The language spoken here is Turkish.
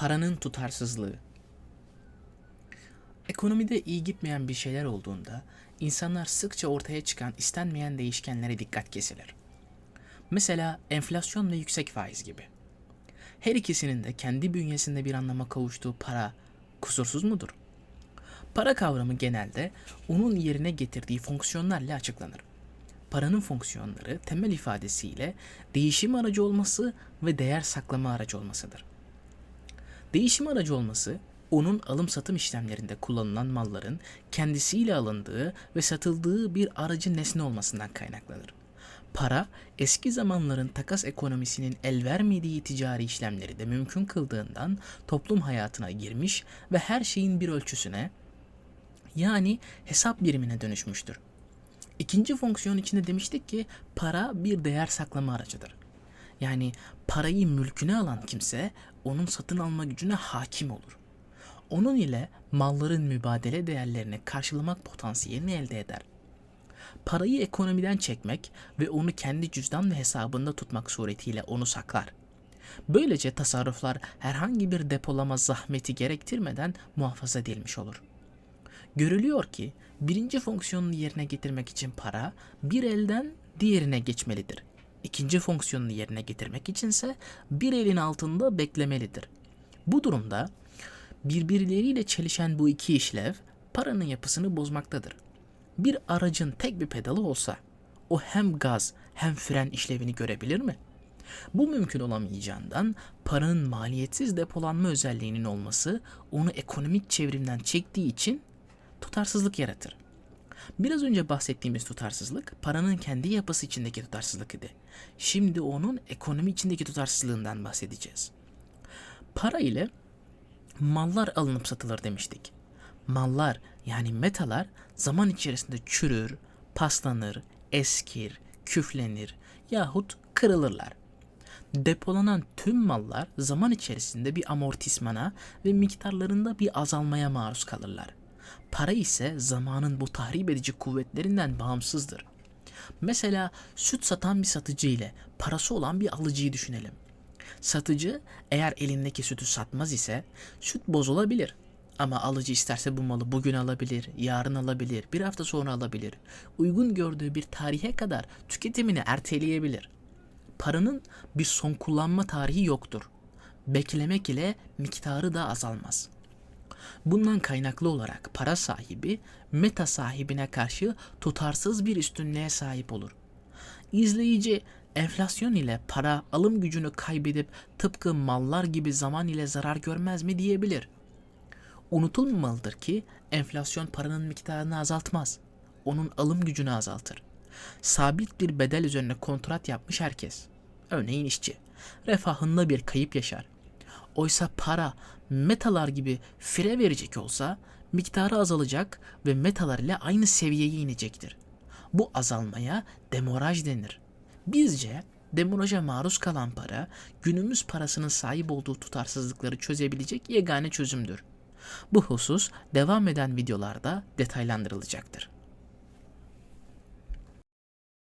Paranın tutarsızlığı. Ekonomide iyi gitmeyen bir şeyler olduğunda insanlar sıkça ortaya çıkan istenmeyen değişkenlere dikkat kesilir. Mesela enflasyon ve yüksek faiz gibi. Her ikisinin de kendi bünyesinde bir anlama kavuştuğu para kusursuz mudur? Para kavramı genelde onun yerine getirdiği fonksiyonlarla açıklanır. Paranın fonksiyonları temel ifadesiyle değişim aracı olması ve değer saklama aracı olmasıdır. Değişim aracı olması, onun alım satım işlemlerinde kullanılan malların kendisiyle alındığı ve satıldığı bir aracı nesne olmasından kaynaklanır. Para, eski zamanların takas ekonomisinin el vermediği ticari işlemleri de mümkün kıldığından toplum hayatına girmiş ve her şeyin bir ölçüsüne, yani hesap birimine dönüşmüştür. İkinci fonksiyon içinde demiştik ki para bir değer saklama aracıdır. Yani parayı mülküne alan kimse onun satın alma gücüne hakim olur. Onun ile malların mübadele değerlerini karşılamak potansiyelini elde eder. Parayı ekonomiden çekmek ve onu kendi cüzdan ve hesabında tutmak suretiyle onu saklar. Böylece tasarruflar herhangi bir depolama zahmeti gerektirmeden muhafaza edilmiş olur. Görülüyor ki birinci fonksiyonunu yerine getirmek için para bir elden diğerine geçmelidir. İkinci fonksiyonunu yerine getirmek içinse bir elin altında beklemelidir. Bu durumda birbirleriyle çelişen bu iki işlev paranın yapısını bozmaktadır. Bir aracın tek bir pedalı olsa o hem gaz hem fren işlevini görebilir mi? Bu mümkün olamayacağından paranın maliyetsiz depolanma özelliğinin olması onu ekonomik çevrimden çektiği için tutarsızlık yaratır. Biraz önce bahsettiğimiz tutarsızlık paranın kendi yapısı içindeki tutarsızlık idi. Şimdi onun ekonomi içindeki tutarsızlığından bahsedeceğiz. Para ile mallar alınıp satılır demiştik. Mallar yani metalar zaman içerisinde çürür, paslanır, eskir, küflenir yahut kırılırlar. Depolanan tüm mallar zaman içerisinde bir amortismana ve miktarlarında bir azalmaya maruz kalırlar. Para ise zamanın bu tahrip edici kuvvetlerinden bağımsızdır. Mesela süt satan bir satıcı ile parası olan bir alıcıyı düşünelim. Satıcı eğer elindeki sütü satmaz ise süt bozulabilir. Ama alıcı isterse bu malı bugün alabilir, yarın alabilir, bir hafta sonra alabilir. Uygun gördüğü bir tarihe kadar tüketimini erteleyebilir. Paranın bir son kullanma tarihi yoktur. Beklemek ile miktarı da azalmaz. Bundan kaynaklı olarak para sahibi meta sahibine karşı tutarsız bir üstünlüğe sahip olur. İzleyici enflasyon ile para alım gücünü kaybedip tıpkı mallar gibi zaman ile zarar görmez mi diyebilir. Unutulmamalıdır ki enflasyon paranın miktarını azaltmaz. Onun alım gücünü azaltır. Sabit bir bedel üzerine kontrat yapmış herkes. Örneğin işçi. Refahında bir kayıp yaşar. Oysa para metalar gibi fire verecek olsa miktarı azalacak ve metalar ile aynı seviyeye inecektir. Bu azalmaya demoraj denir. Bizce demoraja maruz kalan para günümüz parasının sahip olduğu tutarsızlıkları çözebilecek yegane çözümdür. Bu husus devam eden videolarda detaylandırılacaktır.